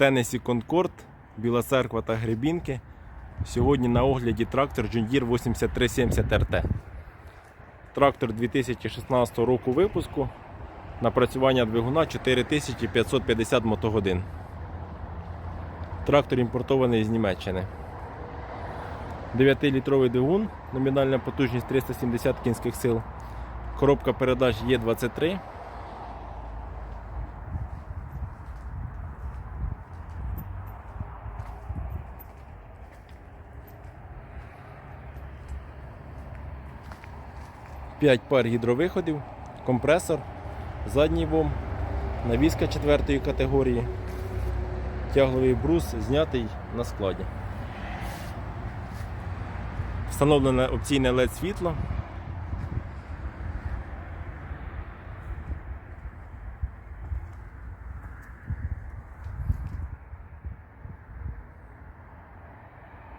Теннесі Конкорд, Біла Церква та Гребінки. Сьогодні на огляді трактор John Deere 8370 RT. Трактор 2016 року випуску. Напрацювання двигуна 4550 мотогодин. Трактор імпортований з Німеччини. 9-літровий двигун, номінальна потужність 370 кінських сил. Коробка передач Є23. П'ять пар гідровиходів, компресор, задній вом, навіска четвертої категорії, тягловий брус знятий на складі. Встановлене опційне LED світло.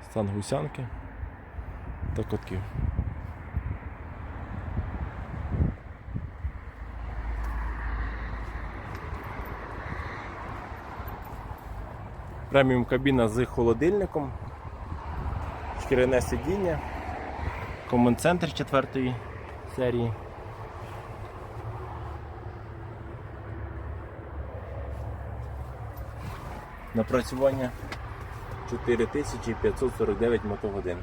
Стан гусянки та котків. Преміум кабіна з холодильником, шкіряне сидіння, команд-центр четвертої серії. Напрацювання 4549 мотогодин.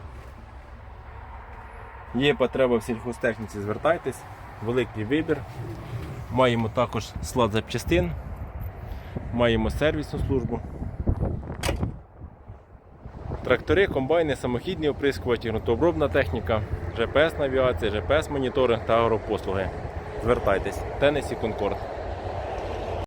Є потреба в сільхозтехніці, звертайтесь, великий вибір. Маємо також склад запчастин, маємо сервісну службу. Трактори, комбайни, самохідні оприскувачі, грунтообробна техніка, GPS-навігація, GPS-монітори та агропослуги. Звертайтесь. Тенесі Конкорд.